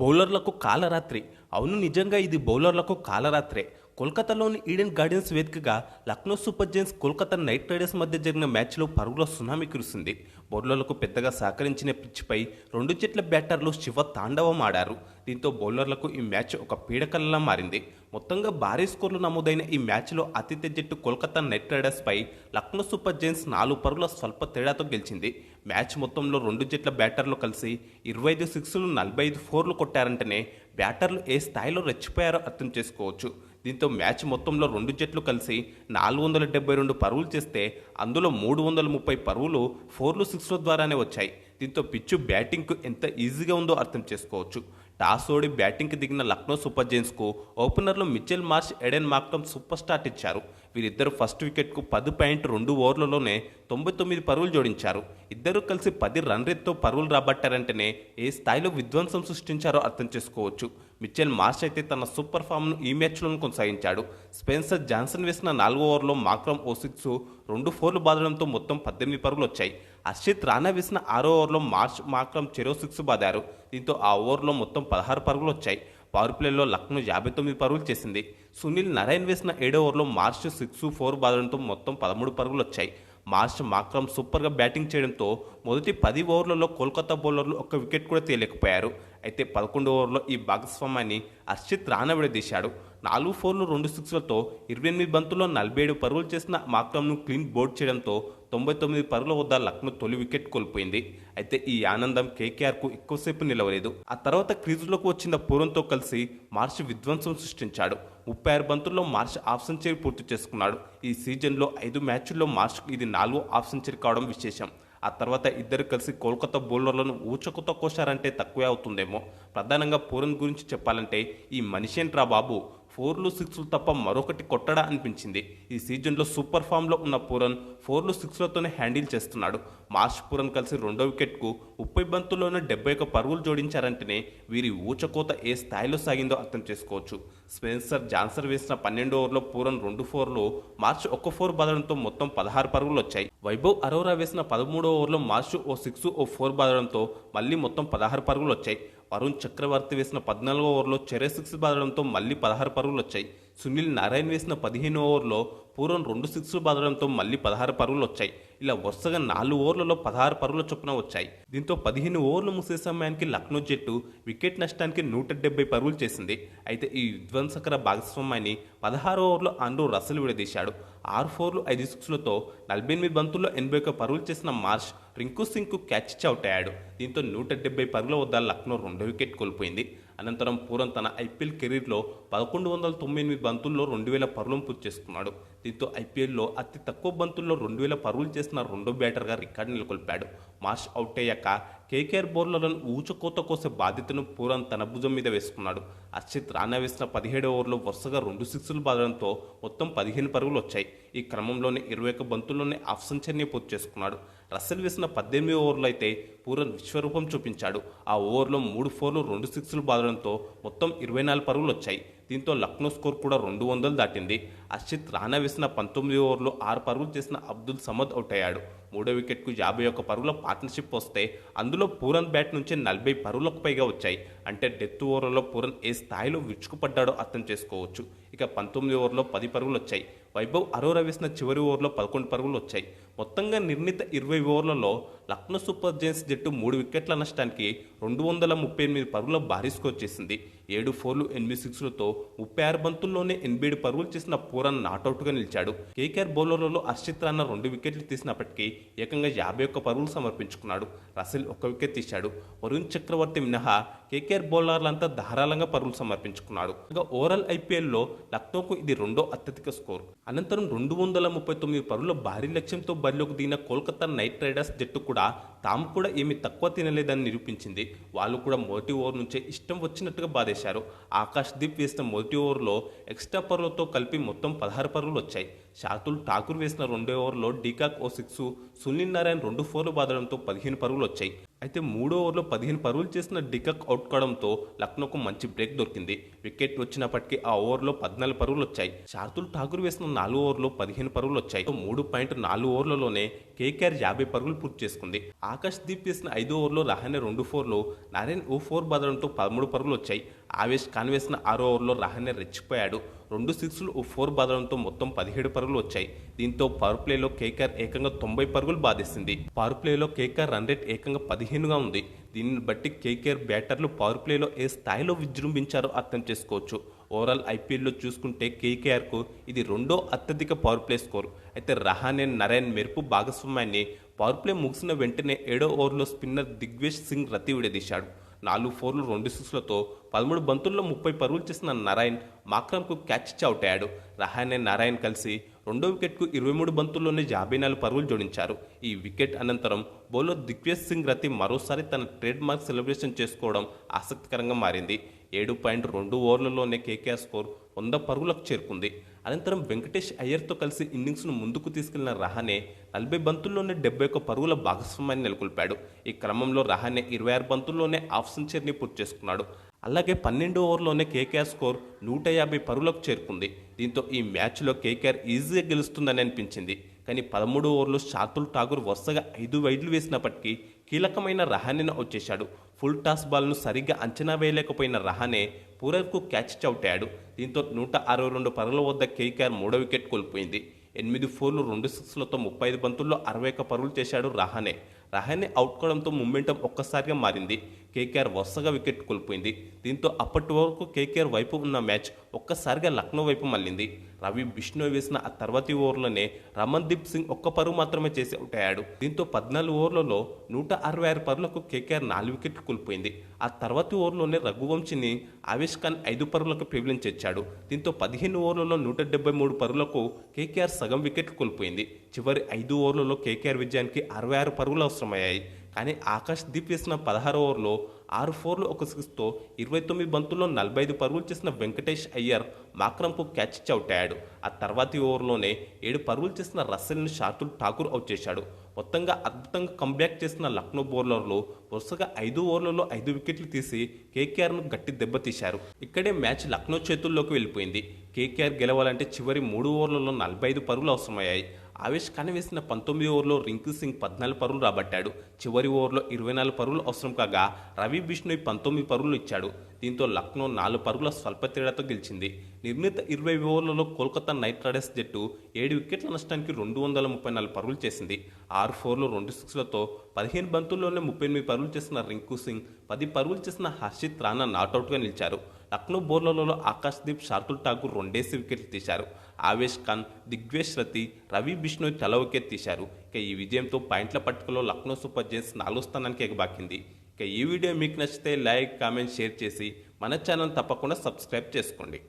బౌలర్లకు కాలరాత్రి. అవును నిజంగా ఇది బౌలర్లకు కాలరాత్రే. కోల్కతాలోని ఈడెన్ గార్డెన్స్ వేదికగా Lucknow Super Giants Kolkata Knight Riders మధ్య జరిగిన మ్యాచ్లో పరుగుల సునామీ కురిసింది. బౌలర్లకు పెద్దగా సహకరించిన పిచ్చిపై రెండు జట్ల బ్యాటర్లు శివ తాండవం ఆడారు. దీంతో బౌలర్లకు ఈ మ్యాచ్ ఒక పీడకలలా మారింది. మొత్తంగా భారీ స్కోర్లు నమోదైన ఈ మ్యాచ్లో ఆతిథ్య జట్టు కోల్కతా నైట్ రైడర్స్పై లక్నో సూపర్ జైన్స్ నాలుగు పరుగుల స్వల్ప తేడాతో గెలిచింది. మ్యాచ్ మొత్తంలో రెండు జట్ల బ్యాటర్లు కలిసి ఇరవై ఐదు సిక్స్లు నలభై ఐదు ఫోర్లు కొట్టారంటేనే బ్యాటర్లు ఏ స్థాయిలో రెచ్చిపోయారో అర్థం చేసుకోవచ్చు. దీంతో మ్యాచ్ మొత్తంలో రెండు జట్లు కలిసి నాలుగు వందల డెబ్బై రెండు పరుగులు చేస్తే అందులో మూడు వందల ముప్పై పరుగులు ఫోర్లు సిక్స్ల ద్వారానే వచ్చాయి. దీంతో పిచ్చు బ్యాటింగ్కు ఎంత ఈజీగా ఉందో అర్థం చేసుకోవచ్చు. టాస్ ఓడి బ్యాటింగ్కి దిగిన లక్నో సూపర్ జైన్స్కు ఓపెనర్లు Mitchell Marsh Aiden Markram super start ఇచ్చారు. వీరిద్దరు ఫస్ట్ వికెట్కు పది పాయింట్ రెండు ఓవర్లలోనే తొంభై తొమ్మిది పరుగులు జోడించారు. ఇద్దరు కలిసి పది రన్ రేట్తో పరుగులు రాబట్టారంటేనే ఏ స్థాయిలో విధ్వంసం సృష్టించారో అర్థం చేసుకోవచ్చు. మిచెల్ మార్ష్ అయితే తన సూపర్ ఫామ్ను ఈ మ్యాచ్లోనూ కొనసాగించాడు. స్పెన్సర్ జాన్సన్ వేసిన నాలుగో ఓవర్లో మాక్రమ్ ఓ సిక్స్ రెండు ఫోర్లు బాదడంతో మొత్తం పద్దెనిమిది పరుగులు వచ్చాయి అర్షిత్ రానా వేసిన ఆరో ఓవర్లో మార్చ్ మాక్రమ్ చెరో సిక్స్ బాదారు. దీంతో ఆ ఓవర్లో మొత్తం పదహారు పరుగులు వచ్చాయి. పవర్ ప్లేలో లక్నో యాభై తొమ్మిది పరుగులు చేసింది. సునీల్ నారాయణ్ వేసిన ఏడో ఓవర్లో మార్చ్ సిక్స్ ఫోర్ బాదడంతో మొత్తం పదమూడు పరుగులు వచ్చాయి. మార్చ్ మాక్రమ్ సూపర్గా బ్యాటింగ్ చేయడంతో మొదటి పది ఓవర్లలో కోల్కతా బౌలర్లు ఒక్క వికెట్ కూడా తేలేకపోయారు అయితే పదకొండు ఓవర్లో ఈ భాగస్వామ్యాన్ని అర్షిత్ రాణా విడదీశాడు. నాలుగు ఫోర్లు రెండు సిక్స్లతో ఇరవై ఎనిమిది బంతుల్లో నలభై ఏడు పరుగులు చేసిన మాక్రమ్ను క్లీన్ బోర్డ్ చేయడంతో తొంభై తొమ్మిది పరుగుల వద్ద లక్నో తొలి వికెట్ కోల్పోయింది. అయితే ఈ ఆనందం కేకేఆర్కు ఎక్కువసేపు నిలవలేదు. ఆ తర్వాత క్రీజులోకి వచ్చిన పూరంతో కలిసి మార్ష్ విధ్వంసం సృష్టించాడు. ముప్పై ఆరు బంతుల్లో మార్ష్ హాఫ్ సెంచరీ పూర్తి చేసుకున్నాడు. ఈ సీజన్లో ఐదు మ్యాచ్ల్లో మార్ష్కు ఇది నాలుగో హాఫ్ సెంచరీ కావడం విశేషం. ఆ తర్వాత ఇద్దరు కలిసి కోల్కతా బౌలర్లను ఊచకుతో కోశారంటే తక్కువే అవుతుందేమో. ప్రధానంగా పూరన్ గురించి చెప్పాలంటే ఈ మనిషేంట్రా బాబు? ఫోర్లు సిక్స్లు తప్ప మరొకటి కొట్టడా అనిపించింది. ఈ సీజన్లో సూపర్ ఫామ్లో ఉన్న పూరన్ ఫోర్లు సిక్స్లతోనే హ్యాండిల్ చేస్తున్నాడు. మార్ష్ పూరన్ కలిసి రెండో వికెట్కు ముప్పై బంతుల్లోనే డెబ్బై ఒక పరుగులు జోడించారంటేనే వీరి ఊచకోత ఏ స్థాయిలో సాగిందో అర్థం చేసుకోవచ్చు. స్పెన్సర్ జాన్సర్ వేసిన పన్నెండు ఓవర్లో పూరన్ రెండు ఫోర్లు మార్చ్ ఒక్క ఫోర్ బాదడంతో మొత్తం పదహారు పరుగులు వచ్చాయి. వైభవ్ అరోరా వేసిన పదమూడో ఓవర్లో మార్చ్ ఓ సిక్స్ ఓ ఫోర్ బాదడంతో మళ్ళీ మొత్తం పదహారు పరుగులు వచ్చాయి. వరుణ్ చక్రవర్తి వేసిన పద్నాలుగో ఓవర్లో చెరే సిక్స్ బాదడంతో మళ్ళీ పదహారు పరుగులు వచ్చాయి సునీల్ నారాయణ్ వేసిన పదిహేను ఓవర్లో పూర్వం రెండు సిక్స్లు బాదడంతో మళ్ళీ పదహారు పరుగులు వచ్చాయి. ఇలా వరుసగా నాలుగు ఓవర్లలో పదహారు పరుగుల చొప్పున వచ్చాయి. దీంతో పదిహేను ఓవర్లు ముసే సమయానికి లక్నో జట్టు వికెట్ నష్టానికి నూట డెబ్బై పరుగులు చేసింది. అయితే ఈ విధ్వంసకర భాగస్వామ్యాన్ని పదహారు ఓవర్లో ఆండ్రూ రసలు విడదీశాడు. ఆరు ఫోర్లు ఐదు సిక్స్లతో నలభై ఎనిమిది బంతుల్లో ఎనభై ఒక పరుగులు చేసిన మార్ష్ రింకు సింగ్కు క్యాచ్ ఇచ్చి అవుట్ అయ్యాడు. దీంతో నూట డెబ్బై పరుగుల వద్ద లక్నో రెండో వికెట్ కోల్పోయింది. అనంతరం పూరం తన ఐపీఎల్ కెరీర్లో పదకొండు వందల తొంభై ఎనిమిది బంతుల్లో రెండు వేల పరుగులను పూర్తి చేసుకున్నాడు. దీంతో ఐపీఎల్లో అతి తక్కువ బంతుల్లో రెండు వేల పరుగులు చేసిన రెండో బ్యాటర్గా రికార్డు నెలకొల్పాడు. మార్చ్ అవుట్ అయ్యాక కేకేఆర్ బౌలర్లను ఊచకోత కోసే బాధ్యతను పూరన్ తన భుజం మీద వేసుకున్నాడు. అర్షిత్ రాణా వేసిన పదిహేడు ఓవర్లో వరుసగా రెండు సిక్స్లు బాదడంతో మొత్తం పదిహేను పరుగులు వచ్చాయి ఈ క్రమంలోనే ఇరవై ఒక్క బంతుల్లోనే హాఫ్ సెంచరీని పూర్తి చేసుకున్నాడు. రస్సెల్ వేసిన పద్దెనిమిది ఓవర్లు అయితే పూరన్ విశ్వరూపం చూపించాడు. ఆ ఓవర్లో మూడు ఫోర్లు రెండు సిక్స్లు బాదడంతో మొత్తం ఇరవై నాలుగు పరుగులు వచ్చాయి. దీంతో లక్నో స్కోర్ కూడా రెండు వందలు దాటింది. అర్షిత్ రాణా వేసిన పంతొమ్మిది ఓవర్లో ఆరు పరుగులు చేసిన అబ్దుల్ సమద్ అవుట్ అయ్యాడు. మూడో వికెట్కు యాభై ఒక్క పరుగుల పార్ట్నర్షిప్ వస్తే అందులో పూరన్ బ్యాట్ నుంచి నలభై పరుగులకు పైగా వచ్చాయి. అంటే డెత్ ఓవర్లో పూరన్ ఏ స్థాయిలో విరుచుకుపడ్డాడో అర్థం చేసుకోవచ్చు. ఇక పంతొమ్మిది ఓవర్లో పది పరుగులు వచ్చాయి. వైభవ్ అరోరా వేసిన చివరి ఓవర్లో పదకొండు పరుగులు వచ్చాయి. మొత్తంగా నిర్ణీత ఇరవై ఓవర్లలో లక్నో సూపర్ జైన్స్ జట్టు మూడు వికెట్ల నష్టానికి రెండు వందల ముప్పై ఎనిమిది పరుగుల భారీ స్కోర్ చేసింది. ఏడు ఫోర్లు ఎనిమిది సిక్స్లతో ముప్పై ఆరు బంతుల్లోనే ఎనభై ఏడు పరుగులు చేసిన పూరన్ నాటౌట్గా నిలిచాడు. కేకేఆర్ బౌలర్లలో అర్షిత్ రాన్న రెండు వికెట్లు తీసినప్పటికీ ఏకంగా యాభై ఒక్క పరుగులు సమర్పించుకున్నాడు. రసిల్ ఒక్క వికెట్ తీశాడు. వరుణ్ చక్రవర్తి మినహా కేకేఆర్ బౌలర్లంతా ధారాళంగా పరుగులు సమర్పించుకున్నాడు. ఇక ఓవరాల్ ఐపీఎల్లో లక్నోకు ఇది రెండో అత్యధిక స్కోర్. అనంతరం రెండు వందల ముప్పై తొమ్మిది పరుగుల భారీ లక్ష్యంతో బరిలోకి దిగిన కోల్కతా నైట్ రైడర్స్ జట్టు కూడా కూడా తాము కూడా ఏమి తక్కువ తినలేదని నిరూపించింది. వాళ్ళు కూడా మొదటి ఓవర్ నుంచే ఇష్టం వచ్చినట్టుగా బాధేశారు. ఆకాష్ దీప్ వేసిన మొదటి ఓవర్లో ఎక్స్ట్రా పరుగులతో కలిపి మొత్తం పదహారు పరుగులు వచ్చాయి. శార్దుల్ ఠాకూర్ వేసిన రెండో ఓవర్లో డీకాక్ ఓ సిక్స్ సునీల్ నారాయణ్ రెండు ఫోర్లు బాదడంతో పదిహేను పరుగులు వచ్చాయి. అయితే మూడో ఓవర్లో పదిహేను పరుగులు చేసిన డికక్ అవుట్ కావడంతో లక్నోకు మంచి బ్రేక్ దొరికింది. వికెట్ వచ్చినప్పటికీ ఆ ఓవర్లో పద్నాలుగు పరుగులు వచ్చాయి. శార్దుల్ ఠాకూర్ వేసిన నాలుగు ఓవర్లో పదిహేను పరుగులు వచ్చాయి. మూడు పాయింట్ నాలుగు ఓవర్లలోనే కేకేఆర్ యాభై పరుగులు పూర్తి చేసుకుంది. ఆకాష్ దీప్ వేసిన ఐదో ఓవర్లో రహానే రెండు ఫోర్లు నారాయణ్ ఓ ఫోర్ బాదడంతో పదమూడు పరుగులు వచ్చాయి. ఆవేష్ ఖాన్ వేసిన ఆరో ఓవర్లో రహానే రెచ్చిపోయాడు. రెండు సిక్స్లు ఓ ఫోర్ బాదడంతో మొత్తం పదిహేడు పరుగులు వచ్చాయి. దీంతో పవర్ ప్లేలో కేకేఆర్ ఏకంగా తొంభై పరుగులు బాధిస్తుంది పవర్ ప్లేలో కేకేఆర్ రన్ రేట్ ఏకంగా పదిహేనుగా ఉంది. దీనిని బట్టి కేకేఆర్ బ్యాటర్లు పవర్ ప్లేలో ఏ స్థాయిలో విజృంభించారో అర్థం చేసుకోవచ్చు. ఓవరాల్ ఐపీఎల్లో చూసుకుంటే కేకేఆర్కు ఇది రెండో అత్యధిక పవర్ ప్లే స్కోర్. అయితే రహానే నరేన్ మెరుపు భాగస్వామ్యాన్ని పవర్ ప్లే ముగిసిన వెంటనే ఏడో ఓవర్లో స్పిన్నర్ దిగ్వేష్ సింగ్ రతి విడదీశాడు. నాలుగు ఫోర్లు రెండు సిక్స్లతో పదమూడు బంతుల్లో ముప్పై పరుగులు చేసిన నారాయణ్ మాక్రమ్కు క్యాచ్ చౌటాడు రహానే నారాయణ్ కలిసి రెండో వికెట్కు ఇరవై మూడు బంతుల్లోనే యాభై నాలుగు పరుగులు జోడించారు. ఈ వికెట్ అనంతరం బౌలర్ దిగ్వేష్ సింగ్ రతి మరోసారి తన ట్రేడ్ మార్క్ సెలబ్రేషన్ చేసుకోవడం ఆసక్తికరంగా మారింది. ఏడు పాయింట్ రెండు ఓవర్లలోనే కేకేఆర్ స్కోర్ వంద పరుగులకు చేరుకుంది. అనంతరం వెంకటేష్ అయ్యర్తో కలిసి ఇన్నింగ్స్ను ముందుకు తీసుకెళ్ళిన రహానే నలభై బంతుల్లోనే డెబ్బై ఒక్క పరుగుల భాగస్వామ్యాన్ని నెలకొల్పాడు. ఈ క్రమంలో రహానే ఇరవై ఆరు బంతుల్లోనే హాఫ్ సెంచరీని పూర్తి చేసుకున్నాడు. అలాగే పన్నెండు ఓవర్లోనే కేకేఆర్ స్కోర్ నూట యాభై పరుగులకు చేరుకుంది. దీంతో ఈ మ్యాచ్లో కేకేఆర్ ఈజీగా గెలుస్తుందని అనిపించింది. కానీ పదమూడు ఓవర్లు షాతుల్ ఠాగూర్ వరుసగా ఐదు వైడ్లు వేసినప్పటికీ కీలకమైన రహానేను వచ్చేశాడు ఫుల్ టాస్ బాల్ను సరిగ్గా అంచనా వేయలేకపోయిన రహానే పూరర్కు క్యాచ్ చౌటాడు. దీంతో నూట అరవై రెండు పరుగుల వద్ద కేకేఆర్ మూడో వికెట్ కోల్పోయింది. ఎనిమిది ఫోర్లు రెండు సిక్స్లతో ముప్పై ఐదు బంతుల్లో అరవై ఒక్క పరుగులు చేశాడు రహానే. రహానే అవుట్ కావడంతో మూమెంటం ఒక్కసారిగా మారింది. కేకేఆర్ వరుసగా వికెట్ కోల్పోయింది. దీంతో అప్పటి వరకు కేకేఆర్ వైపు ఉన్న మ్యాచ్ ఒక్కసారిగా లక్నో వైపు మళ్ళింది. రవి బిష్ణోయ్ వేసిన ఆ తర్వాతి ఓవర్లోనే రమన్దీప్ సింగ్ ఒక్క పరుగు మాత్రమే చేసి అవుట్ అయ్యాడు దీంతో పద్నాలుగు ఓవర్లలో నూట అరవై ఆరు పరులకు కేకేఆర్ నాలుగు వికెట్లు కోల్పోయింది. ఆ తర్వాతి ఓవర్లోనే రఘువంశిని ఆవేష్ ఖాన్ ఐదు పరుగులకు ప్రివిలెన్స్ ఇచ్చాడు దీంతో పదిహేను ఓవర్లలో నూట డెబ్బై మూడు పరుగులకు కేకేఆర్ సగం వికెట్లు కోల్పోయింది. చివరి ఐదు ఓవర్లలో కేకేఆర్ విజయానికి అరవై ఆరు పరుగులు అవసరమయ్యాయి. కానీ ఆకాష్ దీప్ వేసిన పదహారు ఓవర్లో ఆరు ఫోర్లు ఒక సిక్స్తో ఇరవై తొమ్మిది బంతుల్లో నలభై ఐదు పరుగులు చేసిన వెంకటేష్ అయ్యర్ మాక్రంకు క్యాచ్ చౌటాడు. ఆ తర్వాతి ఓవర్లోనే ఏడు పరుగులు చేసిన రస్సెల్ని షార్దుల్ ఠాకూర్ అవుట్ చేశాడు. మొత్తంగా అద్భుతంగా కంబ్యాక్ చేసిన లక్నో బౌలర్లు వరుసగా ఐదు ఓవర్లలో ఐదు వికెట్లు తీసి కేకేఆర్ను గట్టి దెబ్బతీశారు ఇక్కడే మ్యాచ్ లక్నో చేతుల్లోకి వెళ్ళిపోయింది. కేకేఆర్ గెలవాలంటే చివరి మూడు ఓవర్లలో నలభై ఐదు పరుగులు అవసరమయ్యాయి. ఆవేష్ ఖాన్ వేసిన పంతొమ్మిది ఓవర్లో రింకు సింగ్ పద్నాలుగు పరుగులు రాబట్టాడు. చివరి ఓవర్లో ఇరవై నాలుగు పరుగులు అవసరం కాగా రవి బిష్ణోయ్ పంతొమ్మిది పరుగులు ఇచ్చాడు. దీంతో లక్నో నాలుగు పరుగుల స్వల్ప తేడాతో గెలిచింది. నిర్ణీత ఇరవై ఓవర్లలో కోల్కతా నైట్ రైడర్స్ జట్టు ఏడు వికెట్ల నష్టానికి రెండు వందల ముప్పై నాలుగు పరుగులు చేసింది. ఆరు ఫోర్లో రెండు సిక్స్లతో పదిహేను బంతుల్లోనే ముప్పై ఎనిమిది పరుగులు చేసిన రింకు సింగ్ పది పరుగులు చేసిన హర్షిత్ రాణా నాటౌట్గా నిలిచారు. లక్నో బౌలర్లలో ఆకాశ్దీప్ శార్దుల్ ఠాకూర్ రెండేసి వికెట్లు తీశారు. ఆవేష్ ఖాన్ దిగ్వేష్ రతి రవి బిష్ణోయ్ తల వికెట్ తీశారు. ఇక ఈ విజయంతో పాయింట్ల పట్టుకలో లక్నో సూపర్ జైన్స్ నాలుగో స్థానానికి ఎగబాకింది. ఇక ఈ వీడియో మీకు నచ్చితే లైక్ కామెంట్ షేర్ చేసి మన ఛానల్ తప్పకుండా సబ్స్క్రైబ్ చేసుకోండి.